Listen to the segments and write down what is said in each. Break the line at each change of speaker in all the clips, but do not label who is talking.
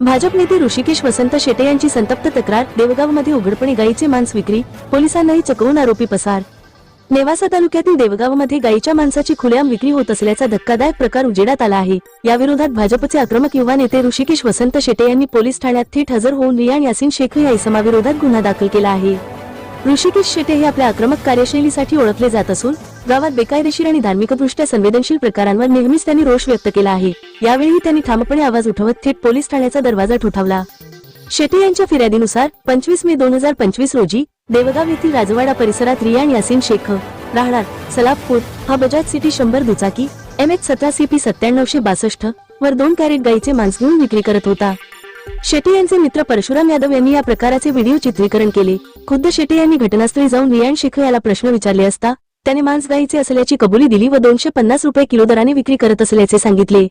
भाजप नेते ऋषिकेश वसंत शेटे यांची संतप्त तक्रार देवगावमध्ये उघडपणे गायीचे मांस विक्री पोलिसांनाही चकवून आरोपी पसार. नेवासा तालुक्यातील देवगावमध्ये गायीच्या मांसाची खुलेआम विक्री होत असल्याचा धक्कादायक प्रकार उजेडात आला आहे. याविरोधात भाजपचे आक्रमक युवा नेते ऋषिकेश वसंत शेटे यांनी पोलीस ठाण्यात थेट हजर होऊन रियान यासिन शेख या इसमाविरोधात गुन्हा दाखल केला आहे. ऋषिकेश शेटे हे आपल्या आक्रमक कार्यशैलीसाठी ओळखले जात असून गावात बेकायदेशीर आणि धार्मिकदृष्ट्या संवेदनशील प्रकारांवर नेहमीच त्यांनी रोष व्यक्त केला आहे. यावेळी त्यांनी ठामपणे आवाज उठवत थेट पोलीस ठाण्याचा दरवाजा ठोठावला. शेटे यांच्या फिर्यादीनुसार पंचवीस मे दोन हजार पंचवीस रोजी देवगाव येथील राजवाडा परिसरात रियान यासिन शेख राहणार सलाबपूर हा बजाज सिटी शंभर दुचाकी एम एच सतरा सीपी सत्त्याण्णवशे बासष्ट वर दोन कॅरेट गाईचे मांस घेऊन विक्री करत होता. शेटे यांचे मित्र परशुराम यादव यांनी या प्रकाराचे व्हिडिओ चित्रीकरण केले. खुद्द शेटे यांनी घटनास्थळी जाऊन रियान शेख याला प्रश्न विचारले असता त्याने मांस गाईचे असल्याची कबुली दिली व दोनशे पन्नास रुपये किलो दराने विक्री करत असल्याचे सांगितले.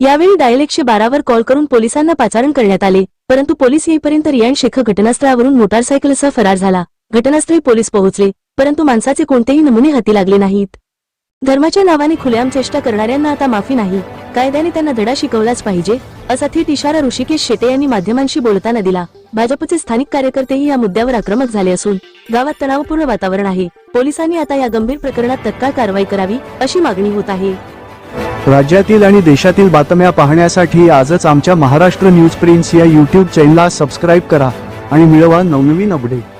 यावेळी डायल एकशे बारावर कॉल करून पोलिसांना पाचारण करण्यात आले परंतु पोलीस येईपर्यंत रियान शेख घटनास्थळावरून मोटारसायकलसह फरार झाला. घटनास्थळी पोलीस पोहोचले परंतु माणसाचे कोणतेही नमुने हाती लागले नाहीत. धर्माच्या नावाने खुलेआम चेष्टा करणाऱ्यांना आता माफी नाही कायद्याने त्यांना धडा शिकवलाच पाहिजे असा थेट इशारा ऋषिकेश शेटे यांनी माध्यमांशी बोलताना दिला. भाजपचे स्थानिक कार्यकर्तेही या मुद्द्यावर आक्रमक झाले असून गावात तणावपूर्ण वातावरण आहे. पोलिसांनी आता या गंभीर प्रकरणात तत्काळ कारवाई करावी अशी मागणी होत आहे.
राज्यातील आणि देशातील बातम्या पाहण्यासाठी आजच आमच्या महाराष्ट्र न्यूज प्रिन्स या यूट्यूब चॅनलला सबस्क्राईब करा आणि मिळवा नवनवीन अपडेट